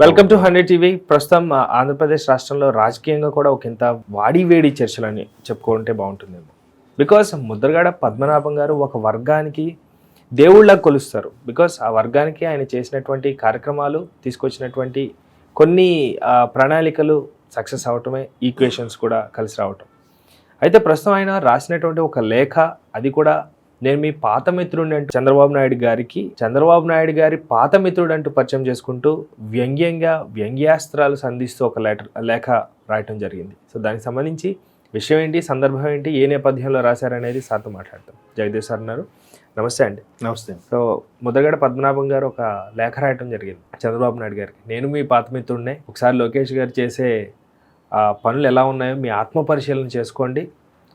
Welcome to hundred TV. ప్రస్తుతం ఆంధ్రప్రదేశ్ రాష్ట్రంలో రాజకీయంగా కూడా ఒక ఇంత వాడివేడి చర్చలని చెప్పుకుంటే బాగుంటుందేమో. బికాస్ ముద్రగడ పద్మనాభం గారు ఒక వర్గానికి దేవుళ్ళ కొలుస్తారు. బికాస్ ఆ వర్గానికి ఆయన చేసినటువంటి కార్యక్రమాలు తీసుకొచ్చినటువంటి కొన్ని ప్రణాళికలు సక్సెస్ అవటమే ఈక్వేషన్స్ కూడా కలిసి రావటం. అయితే ప్రస్తుతం ఆయన రాసినటువంటి ఒక లేఖ అది కూడా నేను మీ పాత మిత్రుడిని అంటూ చంద్రబాబు నాయుడు గారికి చంద్రబాబు నాయుడు గారి పాత మిత్రుడు అంటూ పరిచయం చేసుకుంటూ వ్యంగ్యంగా వ్యంగ్యాస్త్రాలు సంధిస్తూ ఒక లెటర్ లేఖ రాయటం జరిగింది. సో దానికి సంబంధించి విషయం ఏంటి సందర్భం ఏంటి ఏ నేపథ్యంలో రాశారనేది సార్తో మాట్లాడతాం. జగదీష్ సార్ ఉన్నారు. నమస్తే అండి. నమస్తే. సో ముద్రగడ పద్మనాభం గారు ఒక లేఖ రాయటం జరిగింది చంద్రబాబు నాయుడు గారికి. నేను మీ పాత మిత్రుడినే. ఒకసారి లోకేష్ గారు చేసే ఆ పనులు ఎలా ఉన్నాయో మీ ఆత్మ పరిశీలన చేసుకోండి.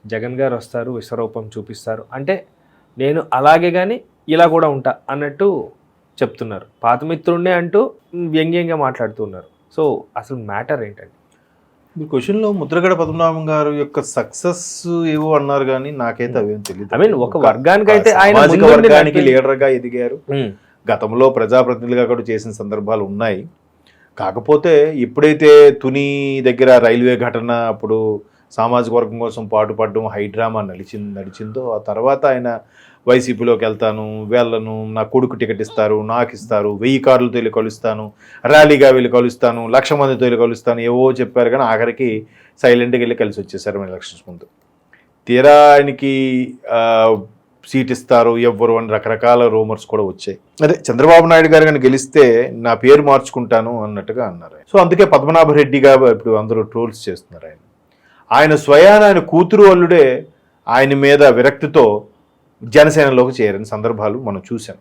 జగన్ గారు వస్తారు విశ్వరూపం చూపిస్తారు. అంటే నేను అలాగే కానీ ఇలా కూడా ఉంటా అన్నట్టు చెప్తున్నారు. పాత మిత్రుడినే అంటూ వ్యంగ్యంగా మాట్లాడుతున్నారు సో అసలు మ్యాటర్ ఏంటండి? మీ క్వశ్చన్లో ముద్రగడ పద్మనాభం గారు యొక్క సక్సెస్ ఏవో అన్నారు కానీ నాకైతే అవేం తెలియదు I mean, ఒక వర్గానికి అయితే ఆయన వర్గానికి నడిపి- లీడర్గా ఎదిగారు. గతంలో ప్రజాప్రతినిధులుగా కూడా చేసిన సందర్భాలు ఉన్నాయి. కాకపోతే ఎప్పుడైతే తుని దగ్గర రైల్వే ఘటన అప్పుడు సామాజిక వర్గం కోసం పాటుపడడం హైడ్రామా నడిచి నడిచిందో ఆ తర్వాత ఆయన వైసీపీలోకి వెళ్తాను వెళ్ళను నా కొడుకు టికెట్ ఇస్తారు నాకు ఇస్తారు వెయ్యి కార్లతో వెళ్ళి కలుస్తాను ర్యాలీగా వెళ్ళి కలుస్తాను లక్ష మందితో వెళ్ళి కలుస్తాను ఏవో చెప్పారు కానీ ఆఖరికి సైలెంట్గా వెళ్ళి కలిసి వచ్చేసారు మన ఎలక్షన్స్ ముందు. తీరా ఆయనకి సీట్ ఇస్తారు ఎవ్వరు అని రకరకాల రూమర్స్ కూడా వచ్చాయి. అదే చంద్రబాబు నాయుడు గారు కానీ గెలిస్తే నా పేరు మార్చుకుంటాను అన్నట్టుగా అన్నారు సో అందుకే పద్మనాభరెడ్డిగా ఇప్పుడు అందరూ ట్రోల్స్ చేస్తున్నారు ఆయన. ఆయన స్వయాన ఆయన కూతురు అల్లుడే ఆయన మీద విరక్తితో జనసేనలోకి చేరిన సందర్భాలు మనం చూసాం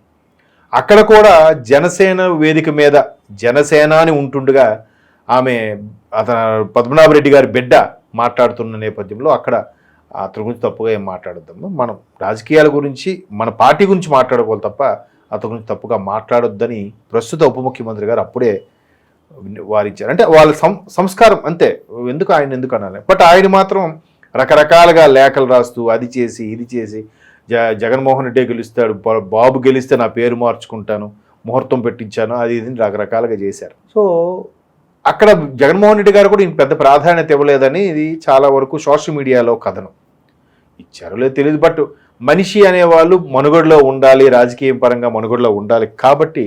అక్కడ కూడా జనసేన వేదిక మీద జనసేన అని ఉంటుండగా ఆమె అతను పద్మనాభరెడ్డి గారి బిడ్డ మాట్లాడుతున్న నేపథ్యంలో అక్కడ అతని గురించి తప్పుగా ఏం మాట్లాడొద్దాము మనం రాజకీయాల గురించి మన పార్టీ గురించి మాట్లాడుకోవాలి తప్ప అతని గురించి తప్పుగా మాట్లాడొద్దని ప్రస్తుత ఉప ముఖ్యమంత్రి గారు అప్పుడే వారించారు అంటే వాళ్ళ సం సంస్కారం అంతే. ఎందుకు ఆయన ఎందుకు అనాలి? బట్ ఆయన మాత్రం రకరకాలుగా లేఖలు రాస్తూ అది చేసి ఇది చేసి జ జగన్మోహన్ రెడ్డి గెలుస్తాడు బాబు గెలిస్తే నా పేరు మార్చుకుంటాను ముహూర్తం పెట్టించాను అది ఇది రకరకాలుగా చేశారు. సో అక్కడ జగన్మోహన్ రెడ్డి గారు కూడా ఈయన పెద్ద ప్రాధాన్యత ఇవ్వలేదని ఇది చాలా వరకు సోషల్ మీడియాలో కథనం. ఇచ్చారో లేదు తెలియదు బట్ మనిషి అనేవాళ్ళు మనుగడలో ఉండాలి రాజకీయ పరంగా మనుగడలో ఉండాలి కాబట్టి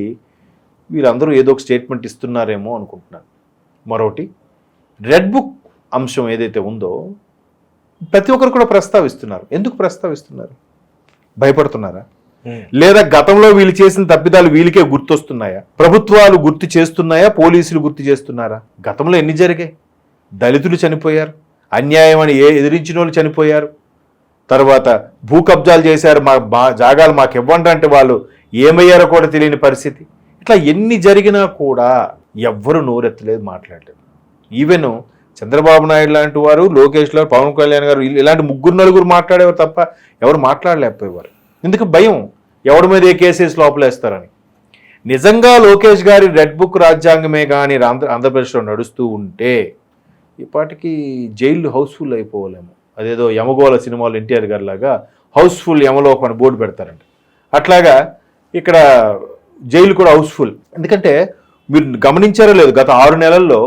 వీళ్ళందరూ ఏదో ఒక స్టేట్మెంట్ ఇస్తున్నారేమో అనుకుంటున్నాను. మరొకటి రెడ్ బుక్ అంశం ఏదైతే ఉందో ప్రతి ఒక్కరు కూడా ప్రస్తావిస్తున్నారు. ఎందుకు ప్రస్తావిస్తున్నారు? భయపడుతున్నారా? లేదా గతంలో వీళ్ళు చేసిన తప్పిదాలు వీళ్ళకే గుర్తొస్తున్నాయా? ప్రభుత్వాలు గుర్తు చేస్తున్నాయా? పోలీసులు గుర్తు చేస్తున్నారా? గతంలో ఎన్ని జరిగాయి? దళితులు చనిపోయారు. అన్యాయం అని ఏ ఎదిరించిన వాళ్ళు చనిపోయారు. తర్వాత భూ కబ్జాలు చేశారు. మా మా జాగాలు మాకు ఇవ్వండి అంటే వాళ్ళు ఏమయ్యారో కూడా తెలియని పరిస్థితి. ఇట్లా ఎన్ని జరిగినా కూడా ఎవ్వరు నోరెత్తలేదు మాట్లాడలేదు. ఈవెన్ చంద్రబాబు నాయుడు లాంటి వారు లోకేష్ గారు పవన్ కళ్యాణ్ గారు ఇలాంటి ముగ్గురు నలుగురు మాట్లాడేవారు తప్ప ఎవరు మాట్లాడలేకపోయేవారు. ఎందుకు భయం? ఎవడి మీద ఏ కేసెస్ లోపలేస్తారని. నిజంగా లోకేష్ గారి రెడ్ బుక్ రాజ్యాంగమే కానీ ఆంధ్ర ఆంధ్రప్రదేశ్లో నడుస్తూ ఉంటే ఇప్పటికి జైలు హౌస్ఫుల్ అయిపోలేము అదేదో యమగోళ సినిమాలు ఎన్టీఆర్ గారి లాగా హౌస్ఫుల్ యమలోకం బోర్డు పెడతారంట. అట్లాగా ఇక్కడ జైలు కూడా హౌస్ఫుల్. ఎందుకంటే మీరు గమనించారో లేదు గత ఆరు నెలల్లో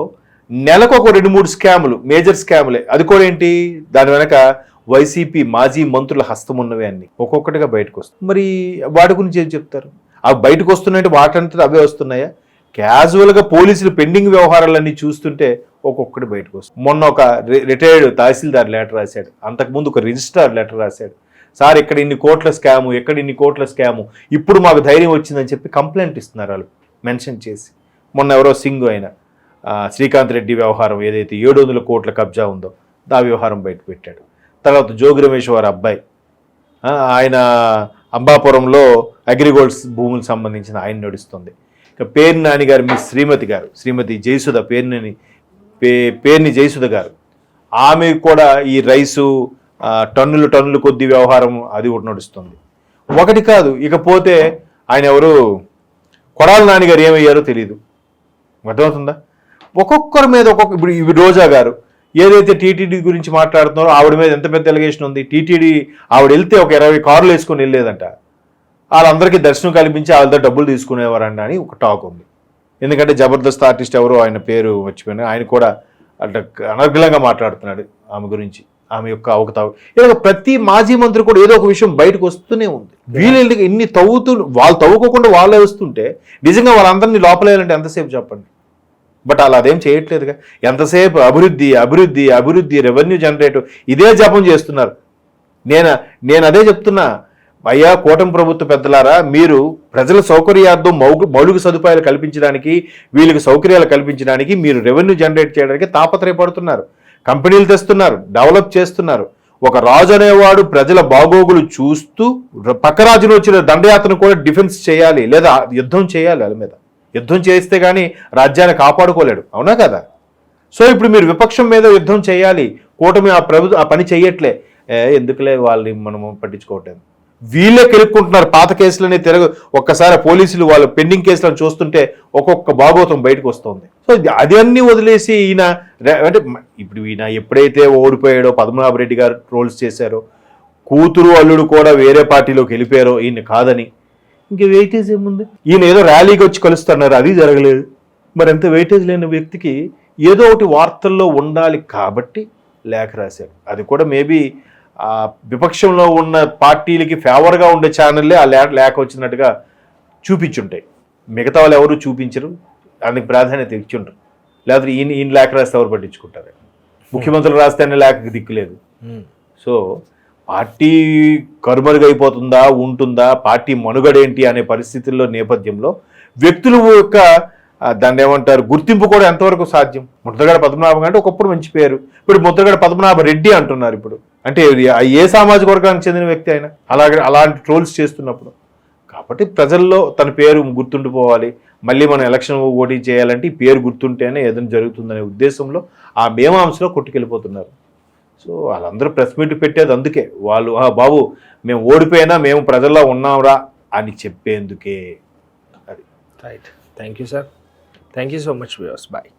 నెలకు ఒక రెండు మూడు స్కాములు మేజర్ స్కాములే. అది కూడా ఏంటి? దాని వెనక వైసీపీ మాజీ మంత్రుల హస్తం ఉన్నవి అన్ని. ఒక్కొక్కటిగా బయటకు వస్తాయి మరి వాటి గురించి ఏం చెప్తారు? అవి బయటకు వస్తున్నాయంటే వాటంతా అవే వస్తున్నాయా? క్యాజువల్గా పోలీసులు పెండింగ్ వ్యవహారాలన్నీ చూస్తుంటే ఒక్కొక్కటి బయటకు వస్తుంది మొన్న ఒక రి- రిటైర్డ్ తహసీల్దార్ లెటర్ రాశాడు. అంతకుముందు ఒక రిజిస్ట్రార్ లెటర్ రాశాడు. సార్ ఇక్కడ ఇన్ని కోట్ల స్కాము ఎక్కడ ఇన్ని కోట్ల స్కాము ఇప్పుడు మాకు ధైర్యం వచ్చిందని చెప్పి కంప్లైంట్ ఇస్తున్నారు వాళ్ళు మెన్షన్ చేసి. మొన్న ఎవరో సింగ్ అయినా. శ్రీకాంత్ రెడ్డి వ్యవహారం ఏదైతే ఏడు వందల కోట్ల కబ్జా ఉందో దా వ్యవహారం బయట పెట్టాడు. తర్వాత జోగి రమేష్ వారి అబ్బాయి ఆయన అంబాపురంలో అగ్రిగోల్డ్స్ భూములకు సంబంధించిన ఆయన నడుస్తుంది. ఇక పేరు నాని గారు మీ శ్రీమతి గారు శ్రీమతి జయసుధ పేరుని పే పేరుని జయసుధ గారు. ఆమె కూడా ఈ రైసు టన్నులు టన్నులు కొద్ది వ్యవహారం అది ఒకటి నడుస్తుంది. ఒకటి కాదు ఇకపోతే ఆయన ఎవరు? కొడాల నాని గారు ఏమయ్యారో తెలియదు అర్థమవుతుందా? ఒక్కొక్కరి మీద ఒక్కొక్క ఇప్పుడు ఇవి రోజా గారు ఏదైతే టీటీడీ గురించి మాట్లాడుతున్నారో ఆవిడ మీద ఎంత పెద్ద ఎలిగేషన్ ఉంది? టీటీడీ ఆవిడ వెళ్తే ఒక ఇరవై కార్లు వేసుకొని వెళ్ళేదంట. వాళ్ళందరికీ దర్శనం కల్పించి వాళ్ళ డబ్బులు తీసుకునేవారంట అని ఒక టాక్ ఉంది. ఎందుకంటే జబర్దస్త్ ఆర్టిస్ట్ ఎవరో ఆయన పేరు మర్చిపోయినా. ఆయన కూడా అంటే అనర్గళంగా మాట్లాడుతున్నాడు ఆమె గురించి. ఆమె యొక్క అవకతవ ఇలాగ ప్రతి మాజీ మంత్రి కూడా ఏదో ఒక విషయం బయటకు వస్తూనే ఉంది. వీళ్ళు ఇన్ని తవ్వుతూ వాళ్ళు తవ్వుకోకుండా వాళ్ళే వస్తుంటే నిజంగా వాళ్ళందరినీ లోపలేయాలంటే ఎంతసేపు చెప్పండి? బట్ అలా అదేం చేయట్లేదుగా. ఎంతసేపు అభివృద్ధి అభివృద్ధి అభివృద్ధి రెవెన్యూ జనరేట్ ఇదే జపం చేస్తున్నారు. నేను నేను అదే చెప్తున్నా. అయ్యా కూటమి ప్రభుత్వ పెద్దలారా మీరు ప్రజల సౌకర్యార్థం మౌగు మౌలిక సదుపాయాలు కల్పించడానికి వీళ్ళకి సౌకర్యాలు కల్పించడానికి మీరు రెవెన్యూ జనరేట్ చేయడానికి తాపత్రయపడుతున్నారు. కంపెనీలు తెస్తున్నారు డెవలప్ చేస్తున్నారు. ఒక రాజు అనేవాడు ప్రజల బాగోగులు చూస్తూ పక్క రాజును వచ్చిన దండయాత్రను కూడా డిఫెన్స్ చేయాలి లేదా యుద్ధం చేయాలి వాళ్ళ మీద. యుద్ధం చేస్తే కానీ రాజ్యాన్ని కాపాడుకోలేడు. అవునా కదా? సో ఇప్పుడు మీరు విపక్షం మీద యుద్ధం చేయాలి కూటమి ఆ ప్రభు ఆ పని చేయట్లే ఎందుకులే వాళ్ళని మనము పట్టించుకోవట్లేదు. వీళ్ళే కెలుక్కుంటున్నారు పాత కేసులని తిరగ ఒక్కసారి పోలీసులు వాళ్ళు పెండింగ్ కేసులను చూస్తుంటే ఒక్కొక్క భాగవతం బయటకు వస్తుంది. సో అది అన్నీ వదిలేసి ఈయన అంటే ఇప్పుడు ఈయన ఎప్పుడైతే ఓడిపోయాడో పద్మనాభరెడ్డి గారు ట్రోల్స్ చేశారో కూతురు అల్లుడు కూడా వేరే పార్టీలోకి వెళ్ళిపోయారో ఈయన కాదని ఇంక వెయిటేజ్ ఏముంది? ఈయన ఏదో ర్యాలీకి వచ్చి కలుస్తున్నారు అది జరగలేదు. మరి ఎంత వెయిటేజ్ లేని వ్యక్తికి ఏదో ఒకటి వార్తల్లో ఉండాలి కాబట్టి లేఖ రాశారు అది కూడా మేబీ ఆ విపక్షంలో ఉన్న పార్టీలకి ఫేవర్గా ఉండే ఛానల్లే ఆ లేఖ వచ్చినట్టుగా చూపించుంటాయి. మిగతా వాళ్ళు ఎవరు చూపించరు దానికి ప్రాధాన్యత ఇచ్చుంటారు. లేకపోతే ఈయన ఈయన లేఖ రాస్తే ఎవరు పట్టించుకుంటారు? ముఖ్యమంత్రులు రాస్తేనే లేఖకి దిక్కులేదు సో పార్టీ కరుమరుగైపోతుందా ఉంటుందా పార్టీ మనుగడేంటి అనే పరిస్థితుల్లో నేపథ్యంలో వ్యక్తుల యొక్క దాన్ని ఏమంటారు గుర్తింపు కూడా ఎంతవరకు సాధ్యం? ముద్రగడ పద్మనాభం అంటే ఒకప్పుడు మంచి పేరు. ఇప్పుడు ముద్రగడ పద్మనాభ రెడ్డి అంటున్నారు ఇప్పుడు. అంటే ఏ సామాజిక వర్గానికి చెందిన వ్యక్తి అయినా అలాగే అలాంటి ట్రోల్స్ చేస్తున్నప్పుడు. కాబట్టి ప్రజల్లో తన పేరు గుర్తుండిపోవాలి. మళ్ళీ మనం ఎలక్షన్ ఓటీ చేయాలంటే ఈ పేరు గుర్తుంటేనే ఏదైనా జరుగుతుందనే ఉద్దేశంలో ఆ మేమాంసలో కొట్టుకెళ్ళిపోతున్నారు. సో వాళ్ళందరూ ప్రెస్ మీట్ పెట్టేది అందుకే. వాళ్ళు "ఆ, బాబు మేము ఓడిపోయినా మేము ప్రజల్లో ఉన్నాంరా అని చెప్పేందుకే. అది. Right thank you sir thank you so much viewers bye